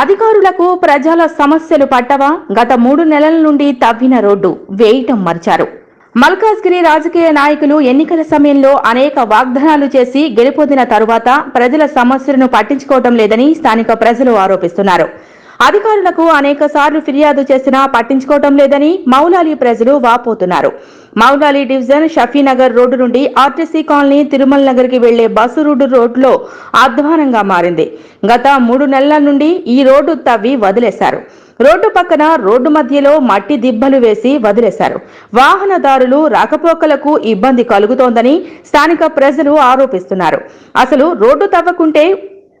అధికారులకు ప్రజల సమస్యలు పట్టవా? గత మూడు నెలల నుండి తవ్విన రోడ్డు వేయటం మర్చారు. మల్కాజ్గిరి రాజకీయ నాయకులు ఎన్నికల సమయంలో అనేక వాగ్దానాలు చేసి గెలుపొందిన తరువాత ప్రజల సమస్యలను పట్టించుకోవడం లేదని స్థానిక ప్రజలు ఆరోపిస్తున్నారు. అధికారులకు అనేక సార్లు ఫిర్యాదు చేసినా పట్టించుకోవటం లేదని మౌలాలి ప్రజలు వాపోతున్నారు. మౌలాలి డివిజన్ షఫీనగర్ రోడ్డు నుండి ఆర్టీసీ కాలనీ తిరుమల నగర్కి వెళ్ళే బస్సు రోడ్డు రోడ్లో అధ్వానంగా మారింది. గత మూడు నెలల నుండి ఈ రోడ్డు తవ్వి వదిలేశారు. రోడ్డు పక్కన రోడ్డు మధ్యలో మట్టి దిబ్బలు వేసి వదిలేశారు. వాహనదారులు రాకపోకలకు ఇబ్బంది కలుగుతోందని స్థానిక ప్రజలు ఆరోపిస్తున్నారు. అసలు రోడ్డు తవ్వకుంటే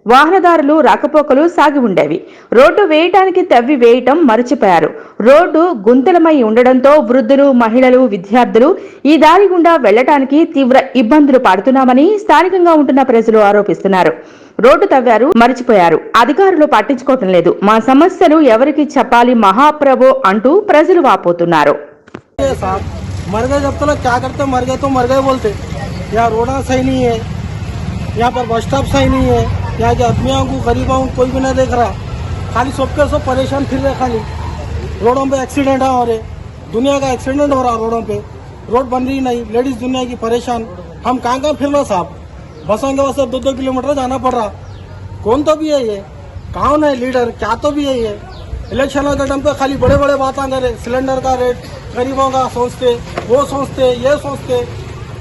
వాహనదారులు రాకపోకలు సాగి ఉండేవి రోడ్డు వేయటానికి తవ్వి వేయటం మరచిపోయారు రోడ్డు గుంతలమై ఉండడంతో వృద్ధులు మహిళలు విద్యార్థులు ఈ దారి గుండా వెళ్లటానికి తీవ్ర ఇబ్బందులు పడుతున్నామని స్థానికంగా ఉంటున్న ప్రజలు ఆరోపిస్తున్నారు రోడ్డు తవ్వారు మరిచిపోయారు అధికారులు పట్టించుకోవటం లేదు మా సమస్యలు ఎవరికి చెప్పాలి మహాప్రభు అంటూ ప్రజలు వాపోతున్నారు ये साहब मर गए जब तक क्या करते मर गए तो मर गए बोलते यहाँ रोडा सही नहीं है यहाँ पर बस स्टॉप सही नहीं है यहाँ के आदमियों को, गरीबों को कोई भी नहीं देख रहा खाली सबके सब परेशान फिर रहे खाली। रोडों पे एक्सीडेंट हो रहे दुनिया का एक्सीडेंट हो रहा रोडों पे। रोड बन रही नहीं। लेडीज़ दुनिया की परेशान। हम कहाँ कहाँ फिर रहे साहब? बसों के वजह दो दो किलोमीटर जाना पड़ रहा। कौन तो भी है ये? कौन है लीडर क्या तो भी है ये? इलेक्शन के टाइम पे खाली बड़े बड़े बात बातें करे सिलेंडर का रेट गरीबों का सोचते, वो सोचते, ये सोचते।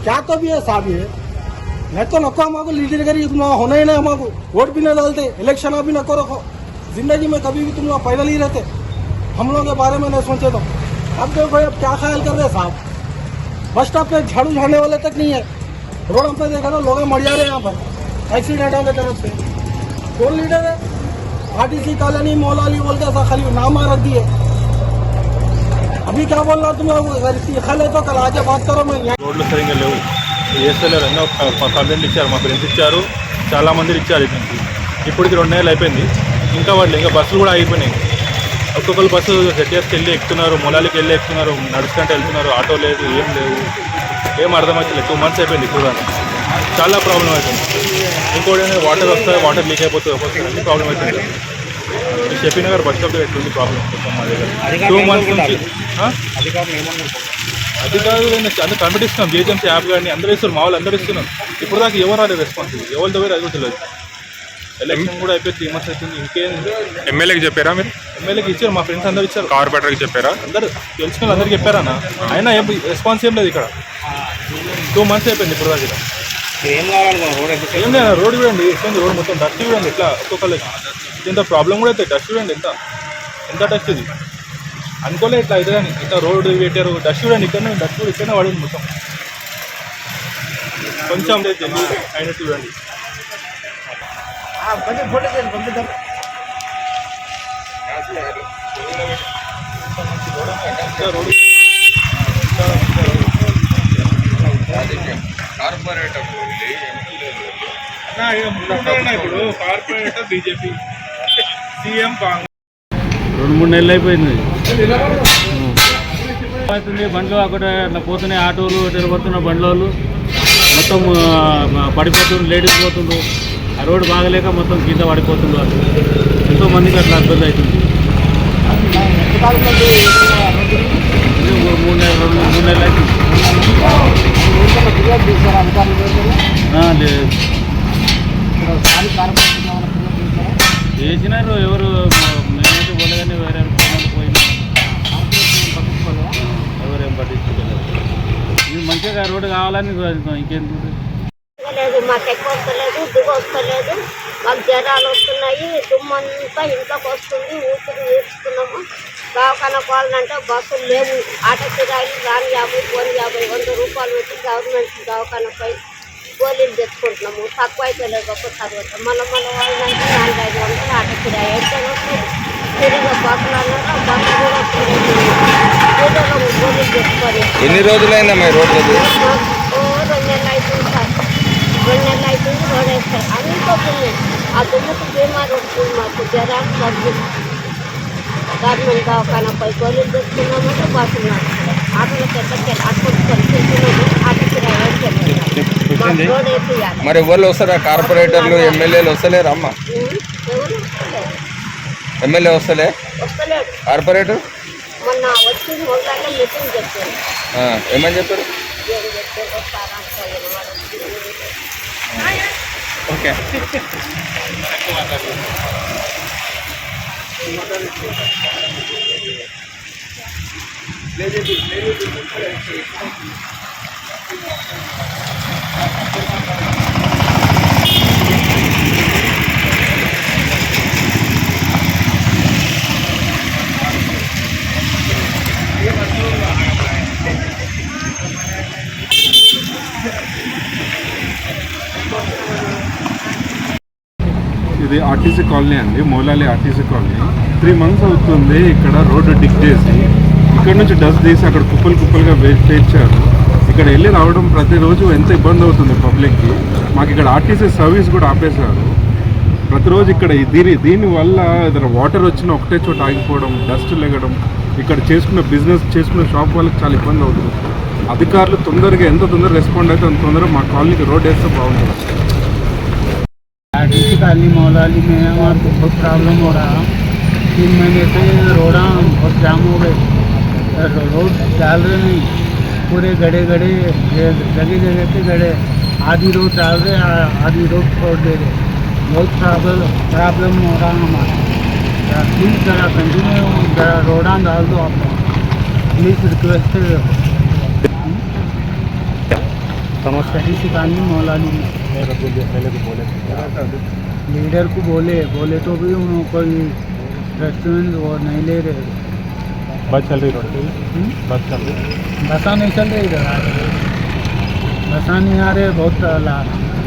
क्या तो भी है साहब ये? नहीं तो नको हमको लीडर करी तुम होना ही नहीं हमको वोट भी ना डालते इलेक्शन भी नको रखो ज़िंदगी में कभी भी तुम लोग पैदल ही रहते। हम लोगों के बारे में नहीं सोचे तो। अब देखो अब क्या ख्याल कर रहे हैं साहब? बस स्टॉप पे झाड़ू झाड़ने वाले तक नहीं है। रोड पे देखा तो लोग मर जा रहे हैं यहाँ पर। एक्सीडेंटों की तरफ़ से। कौन लीडर है? आरटीसी कॉलोनी, मौलाली बोल के ऐसा खाली। नाम रख दिए। अभी क्या बोल रहा तुम लोग अगर इसकी खल है तो कल आके बात करो मैं यहाँ రోడ్లు సరిగ్గా లేవు వేస్తలేరు ఎన్నో కంప్లైంట్ ఇచ్చారు మా ఫ్రెండ్స్ ఇచ్చారు చాలా మంది ఇచ్చారు ఇతనికి ఇప్పటికి రెండు నెలలు అయిపోయింది ఇంకా వాళ్ళు ఇంకా బస్సులు కూడా ఆగిపోయినాయి ఒక్కొక్కరు బస్సు జెటిఎస్కి వెళ్ళి ఎక్కుతున్నారు మొలాలికి వెళ్ళి ఎక్కుతున్నారు నడుచుకుంటూ వెళ్తున్నారు ఆటో లేదు ఏం లేవు ఏం అర్థమవుతలేదు టూ మంత్స్ అయిపోయింది ఇప్పుడు చాలా ప్రాబ్లం అవుతుంది ఇంకోటి ఏంటంటే వాటర్ వస్తాయి వాటర్ లీక్ అయిపోతుంది ఒక్కొక్కసారి అన్ని ప్రాబ్లం అవుతుంది ఈ షెఫీ నగర్ బస్ స్టాప్ ఎట్లుంది ప్రాబ్లం టూ మంత్స్ నుంచి? అధికారులు అందరూ కనిపెట్టిస్తున్నాం జిహెచ్ఎంసీ యాప్ కానీ అందరూ ఇస్తున్నారు మా వాళ్ళు అందరూ ఇస్తున్నాం ఇప్పుడు దాకా ఎవరు రాలేదు రెస్పాన్స్ ఎవరితో పోయి అది కూడా తెలియదు ఎలక్షన్ కూడా అయిపోయి త్రీ మంత్స్ అవుతుంది ఇంకేం ఎమ్మెల్యేకి చెప్పారా మీరు? ఎమ్మెల్యేకి ఇచ్చారు మా ఫ్రెండ్స్ అందరూ ఇచ్చారు. కార్పొరేటర్కి చెప్పారా? అందరు తెలుసుకుని అందరికి చెప్పారన్న. అయినా ఏం రెస్పాన్స్ ఏం లేదు ఇక్కడ. టూ మంత్స్ అయిపోయింది ఇప్పుడు దాకా. ఏం లేదు రోడ్ చూడండి ఎట్లుంది రోడ్ మొత్తం డస్ట్ చూడండి ఎట్లా? ఒక్కొక్కరికి ఇంత ప్రాబ్లం కూడా అవుతాయి డస్ట్ చూడండి ఎంత? ఎంత డస్ట్ ఇది? అనుకోలేదు ఇట్లా అయితే కానీ ఇంత రోడ్ పెట్టారు డస్ట్ చూడండి ఇక్కడనే డస్ట్ కూడా ఇక్కడనే పడింది మొత్తం. కొంచెం లేదు అయినట్టు చూడండి. రోడ్ ఇప్పుడు కార్పొరేటర్ బీజేపీ సీఎం కాంగ్రెస్ రెండు మూడు నెలలు అయిపోయింది. అవుతుంది బండ్లు అక్కడ అట్లా పోతున్నాయి ఆటోలు తిరగబడుతున్న బండ్ల వాళ్ళు మొత్తం ఆ, పడిపోతుండ్రు లేడీస్ పోతుండ్రు. ఆ రోడ్డు బాగలేక మొత్తం కింద పడిపోతుండ్రు వాళ్ళు. ఎంతో మందికి అట్లా ఇబ్బంది అవుతుంది. మూడు మూడు నెలలు రెండు మూడు నెలలు అవుతుంది లేదు చేసినారు ఎవరు మేమైతే పోలేదని వేరే పోయినా. ఎవరేం పట్టించుకోలేదు. ఇది మంచిగా రోడ్డు కావాలని కోరుతున్నాం. ఇంకేం లేదు మాకు ఎక్కువ వస్తలేదు దిగు వస్తలేదు. మాకు జ్వరాలు వస్తున్నాయి దుమ్మంతా ఇంట్లోకి వస్తుంది ఊపిరి తీర్చుకున్నాము దవాఖాన పోవాలంటే బస్సులు లేవు. ఆటో కిరాయిలు రాని యాభై పోని యాభై వంద రూపాయలు పెట్టి గవర్నమెంట్ దవాఖానపై గోళీలు తెచ్చుకుంటున్నాము. తక్కువ అయితే లేదు ఒక్క తర్వాత మళ్ళీ మన వాళ్ళంటే నాలుగు ఐదు వందలు ఆటో కిరాయి అయితే తిరిగి బస్సులు అన్నారు బస్సు కూడా గోళీలు తెచ్చుకొని. ఎన్ని రోజులైందా రెండు నెలలు అవుతుంది సార్. రెండు నెలలు అవుతుంది రోడ్ వేస్తారు. అంత ఆ దుమ్ముకు బీమారు వస్తుంది మాకు జ్వరాలు సర్ది గవర్నమెంట్ దవాఖాన పోయి గోళీలు తెచ్చుకున్నామంటే బస్సులు నడుస్తున్నాయి ఆటోలకు ఎక్కడికి ఆటోకి రైలు రోడ్ వేసేయాలి మరి ఎవరు వస్తారా? కార్పొరేటర్లు ఎమ్మెల్యేలు వస్తలేరా అమ్మ. ఎమ్మెల్యే వస్తలే? కార్పొరేటర్? మొన్న మీటింగ్ చెప్పారు ఏమని చెప్పారు ఏం చెప్పారు వస్తారా ఇది ఆర్టీసీ కాలనీ అండి Moulali RTC colony. Three months అవుతుంది ఇక్కడ రోడ్డు డిక్ చేసి. ఇక్కడ నుంచి డస్ట్ తీసి అక్కడ కుప్పలు కుప్పలుగా పేర్చారు. ఇక్కడ వెళ్ళి రావడం ప్రతిరోజు ఎంత ఇబ్బంది అవుతుంది పబ్లిక్కి. మాకు ఇక్కడ ఆర్టీసీ సర్వీస్ కూడా ఆపేశారు. ప్రతిరోజు ఇక్కడ దీని దీనివల్ల ఇద్దరు వాటర్ వచ్చిన ఒకటే చోట ఆగిపోవడం డస్ట్ లెగడం ఇక్కడ చేసుకున్న బిజినెస్ చేసుకున్న షాప్ వాళ్ళకి చాలా ఇబ్బంది అవుతుంది. అధికారులు తొందరగా ఎంత తొందరగా రెస్పాండ్ అయితే అంత తొందరగా మా కాలనీకి రోడ్ వేస్తే బాగుంటుంది. काली मौलाली में को बहुत प्रॉब्लम हो रहा तीन महीने से रोड़ा बहुत जाम हो गए। रोड डाल रहे नहीं पूरे गड़े गड़े जगह जगह पे गड़े। आधी रोड डाल रहे आधी रोड छोड़ दे रहे। बहुत प्रॉब्लम प्रॉब्लम हो रहा हमारा। प्लीज़ ज़रा कंटिन्यू ज़रा रोड़ा डाल दो आप प्लीज़ रिक्वेस्ट समस्या आरटीसी काली मौलाली। में लीडर को बोले बोले तो भी उन्होंने कोई रेस्टोरेंट वो नहीं ले रहे। बस चल रही रोड पे? हम्म? बस चल रही बसा नहीं चल रही इधर आ रही बसा नहीं आ रहे बहुत ला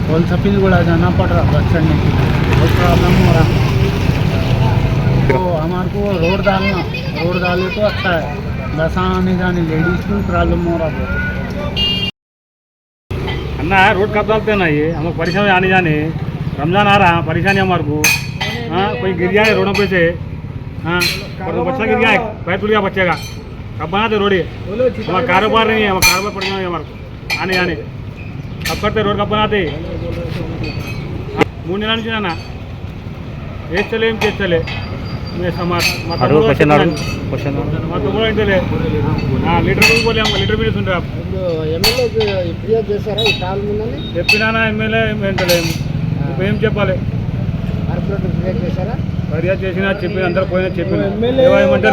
होल सफील गुड़ा जाना पड़ रहा बस चढ़ने के लिए। बहुत प्रॉब्लम हो रहा। तो हमारे को रोड डालना रोड डाले तो अच्छा है। बसा आने जाने लेडीज़ को प्रॉब्लम हो रहा बहुत। अन्ना रोड कब डालते हैं ना ये हम लोग परेशान आने जाने रमजान आ रहा है परेशानी हमारे को हाँ कोई गिर गया है रोडों पे से हाँ और तो बच्चा गिर गया है पैर टूट गया बच्चे का कब बनाते रोड ये हमारा कारोबार नहीं है हमारा कारोबार परेशान है हमारे को आने जाने कब करते रोड कब बनाते మూడు నెలల నుంచి నాన్న ఏం చలే ఏం చేస్తలే అడుగు క్వశ్చన్ అడుగు లీటర్ బిల్స్ ఉంటా ఇప్పుడు ఎమ్మెల్యే ఫిర్యాదు చేశారా ఈ కాల్ ముందని చెప్పినా ఎమ్మెల్యే ఏంటలేము ఇప్పుడు ఏం చెప్పాలి? ఫిర్యాదు చేశారా? ఫిర్యాదు చేసినా చెప్పిన అందరూ పోయినా చెప్పిన. ఏమంటే